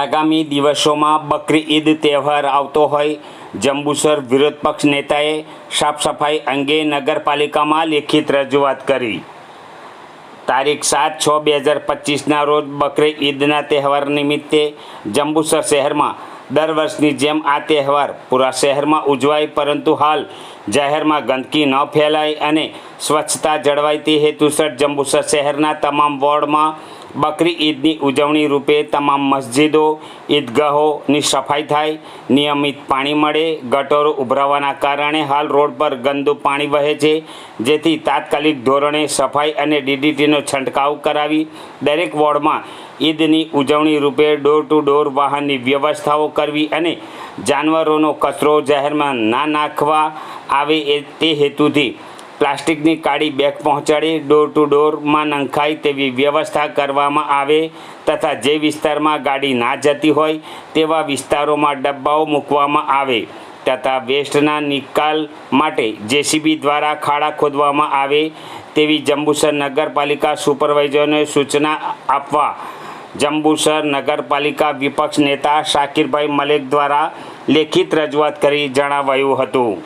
આગામી દિવસોમાં બકરી ઈદ તહેવાર આવતો હોય. જંબુસર વિરોધ પક્ષ નેતાએ સાફ સફાઈ અંગે નગરપાલિકામાં લેખિત રજૂઆત કરી. તારીખ સાત છ બે હજાર પચીસના રોજ બકરી ઈદના તહેવાર નિમિત્તે જંબુસર શહેરમાં દર વર્ષની જેમ આ તહેવાર પૂરા શહેરમાં ઉજવાય, પરંતુ હાલ જાહેરમાં ગંદકી ન ફેલાય અને સ્વચ્છતા જળવાય તે હેતુસર જંબુસર શહેરના તમામ વોર્ડમાં બકરી ઈદની ઉજવણી રૂપે તમામ મસ્જિદો ઈદગાહોની સફાઈ થાય, નિયમિત પાણી મળે, ગટરો ઉભરાવાના કારણે હાલ રોડ પર ગંદુ પાણી વહે છે, જેથી તાત્કાલિક ધોરણે સફાઈ અને ડીડીટીનો છંટકાવ કરાવી દરેક વોર્ડમાં ઈદની ઉજવણી રૂપે ડોર ટુ ડોર વાહનની વ્યવસ્થાઓ કરવી અને જાનવરોનો કચરો જાહેરમાં ના નાખવા આવે એ તે હેતુથી પ્લાસ્ટિકની કાળી બેગ પહોંચાડી ડોર ટુ ડોરમાં નંખાય તેવી વ્યવસ્થા કરવામાં આવે તથા જે વિસ્તારમાં ગાડી ના જતી હોય તેવા વિસ્તારોમાં ડબ્બાઓ મૂકવામાં આવે તથા વેસ્ટના નિકાલ માટે જેસીબી દ્વારા ખાડા ખોદવામાં આવે તેવી જંબુસર નગરપાલિકા સુપરવાઇઝરને સૂચના આપવા જંબુસર નગરપાલિકા વિપક્ષ નેતા શાકિરભાઈ મલેક દ્વારા લેખિત રજૂઆત કરી જણાવાયું હતું.